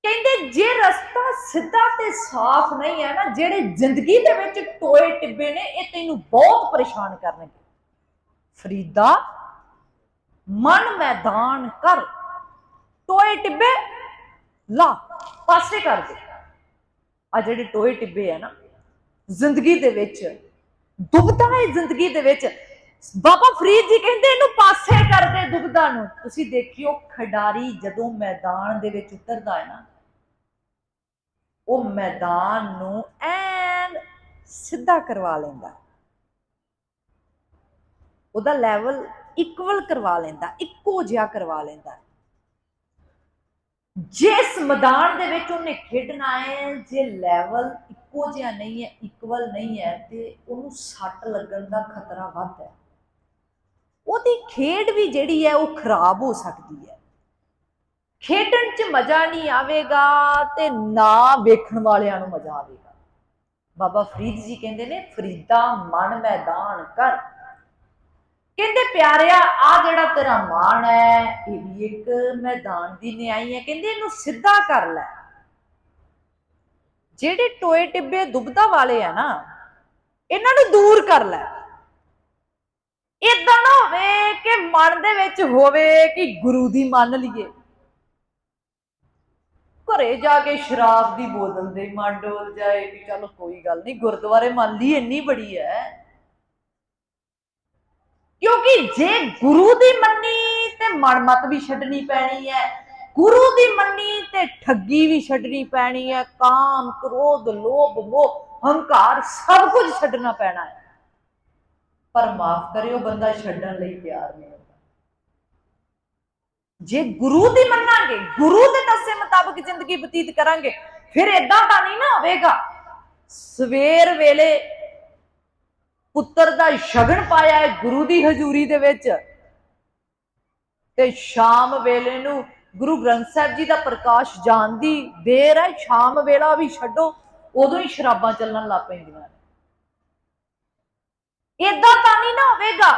ਕਹਿੰਦੇ ਜੇ ਰਸਤਾ ਸਿੱਧਾ ਤੇ ਸਾਫ਼ ਨਹੀਂ ਹੈ ਨਾ, ਜਿਹੜੇ ਜ਼ਿੰਦਗੀ ਦੇ ਵਿੱਚ ਟੋਏ ਟਿੱਬੇ ਨੇ, ਇਹ ਤੈਨੂੰ ਬਹੁਤ ਪਰੇਸ਼ਾਨ ਕਰਨਗੇ। ਫਰੀਦਾ, ਮਨ ਮੈਦਾਨ ਕਰ, ਟੋਏ ਟਿੱਬੇ ਲਾ, ਪਾਸੇ ਕਰ ਦੇ। ਆ ਜਿਹੜੇ ਟੋਏ ਟਿੱਬੇ ਆ ਨਾ, ਜ਼ਿੰਦਗੀ ਦੇ ਵਿੱਚ, ਦੁਬਦਾ ਹੈ ਜ਼ਿੰਦਗੀ ਦੇ ਵਿੱਚ। ਬਾਬਾ ਫਰੀਦ ਜੀ ਕਹਿੰਦੇ ਇਹਨੂੰ ਪਾਸੇ ਕਰ ਦੇ ਦੁਬਦਾ ਨੂੰ। ਤੁਸੀਂ ਦੇਖਿਓ ਖਿਡਾਰੀ ਜਦੋਂ ਮੈਦਾਨ ਦੇ ਵਿੱਚ ਉਤਰਦਾ ਹੈ ਨਾ, ਉਹ ਮੈਦਾਨ ਨੂੰ ਐਨ ਸਿੱਧਾ ਕਰਵਾ ਲੈਂਦਾ। ਉਹਦਾ ਲੈਵਲ ਇਕੁਅਲ ਕਰਵਾ ਲੈਂਦਾ, ਇੱਕੋ ਜਿਹਾ ਕਰਵਾ ਲੈਂਦਾ। ਜਿਸ ਮੈਦਾਨ ਦੇ ਵਿੱਚ ਉਹਨੇ ਖੇਡਣਾ ਹੈ, ਜੇ ਲੈਵਲ ਇੱਕੋ ਜਿਹਾ ਨਹੀਂ ਹੈ ਇਕੁਅਲ ਨਹੀਂ ਹੈ, ਤੇ ਉਹਨੂੰ ਸੱਟ ਲੱਗਣ ਦਾ ਖਤਰਾ ਵੱਧ ਹੈ। ਉਹਦੀ ਖੇਡ ਵੀ ਜਿਹੜੀ ਹੈ, ਉਹ ਖਰਾਬ ਹੋ ਸਕਦੀ ਹੈ। ਖੇਡਣ 'ਚ ਮਜ਼ਾ ਨਹੀਂ ਆਵੇਗਾ ਤੇ ਨਾ ਵੇਖਣ ਵਾਲਿਆਂ ਨੂੰ ਮਜ਼ਾ ਆਵੇਗਾ। ਬਾਬਾ ਫਰੀਦ ਜੀ ਕਹਿੰਦੇ ਨੇ, ਫਰੀਦਾ ਮਨ ਮੈਦਾਨ ਕਰ ਕਹਿੰਦੇ ਪਿਆਰਿਆ ਆ ਜਿਹੜਾ ਤੇਰਾ ਮਾਣ ਹੈ, ਇਹ ਵੀ ਇੱਕ ਮੈਦਾਨ ਦੀ ਨਿਆਈ ਹੈ। ਕਹਿੰਦੇ ਇਹਨੂੰ ਸਿੱਧਾ ਕਰ ਲੈ। ਜਿਹੜੇ ਟੋਏ ਟਿੱਬੇ ਦੁਬਦਾ ਵਾਲੇ ਆ ਨਾ, ਇਹਨਾਂ ਨੂੰ ਦੂਰ ਕਰ ਲੈ। ਇਦਾਂ ਨਾ ਹੋਵੇ ਕਿ ਮਨ ਦੇ ਵਿੱਚ ਹੋਵੇ ਕਿ ਗੁਰੂ ਦੀ ਮੰਨ ਲਈਏ। ਘਰੇ ਜਾ ਕੇ ਸ਼ਰਾਬ ਦੀ ਬੋਤਲ ਦੇ ਮਨ ਡੋਲ ਜਾਏ ਵੀ ਚਲੋ ਕੋਈ ਗੱਲ ਨਹੀਂ, ਗੁਰਦੁਆਰੇ ਮੰਨ ਲਈ ਇੰਨੀ ਬੜੀ ਹੈ। ਕਿਉਂਕਿ ਜੇ ਗੁਰੂ ਦੀ ਮੰਨੀ ਤੇ ਮਨਮਤ ਵੀ ਛੱਡਣੀ ਪੈਣੀ ਹੈ, ਗੁਰੂ ਦੀ ਮੰਨੀ ਤੇ ਠੱਗੀ ਵੀ ਛੱਡਣੀ ਪੈਣੀ ਹੈ, ਕਾਮ, ਕ੍ਰੋਧ, ਲੋਭ, ਮੋਹ, ਹੰਕਾਰ ਸਭ ਕੁਝ ਛੱਡਣਾ ਪੈਣਾ ਹੈ। ਪਰ ਮਾਫ ਕਰਿਓ ਬੰਦਾ, ਛੱਡਣ ਲਈ ਤਿਆਰ ਨਹੀਂ ਹੁੰਦਾ। ਜੇ ਗੁਰੂ ਦੀ ਮੰਨਾਂਗੇ, ਗੁਰੂ ਦੇ ਦੱਸੇ ਮੁਤਾਬਕ ਜ਼ਿੰਦਗੀ ਬਤੀਤ ਕਰਾਂਗੇ, ਫਿਰ ਇਦਾਂ ਤਾਂ ਨਹੀਂ ਨਾ ਹੋਵੇਗਾ। ਸਵੇਰ ਵੇਲੇ ਪੁੱਤਰ ਦਾ ਸ਼ਗਨ ਪਾਇਆ ਹੈ ਗੁਰੂ ਦੀ ਹਜ਼ੂਰੀ ਦੇ ਵਿੱਚ। ਤੇ ਸ਼ਾਮ ਵੇਲੇ ਨੂੰ ਗੁਰੂ ਗ੍ਰੰਥ ਸਾਹਿਬ ਜੀ ਦਾ ਪ੍ਰਕਾਸ਼ ਜਾਣ ਦੀ ਦੇਰ ਹੈ, ਸ਼ਾਮ ਵੇਲਾ ਵੀ ਛੱਡੋ, ਉਦੋਂ ਹੀ ਸ਼ਰਾਬਾਂ ਚੱਲਣ ਲੱਗ ਪੈਂਦੀਆਂ ਇਦਾਂ ਤਾਂ ਨਹੀਂ ਨਾ ਹੋਵੇਗਾ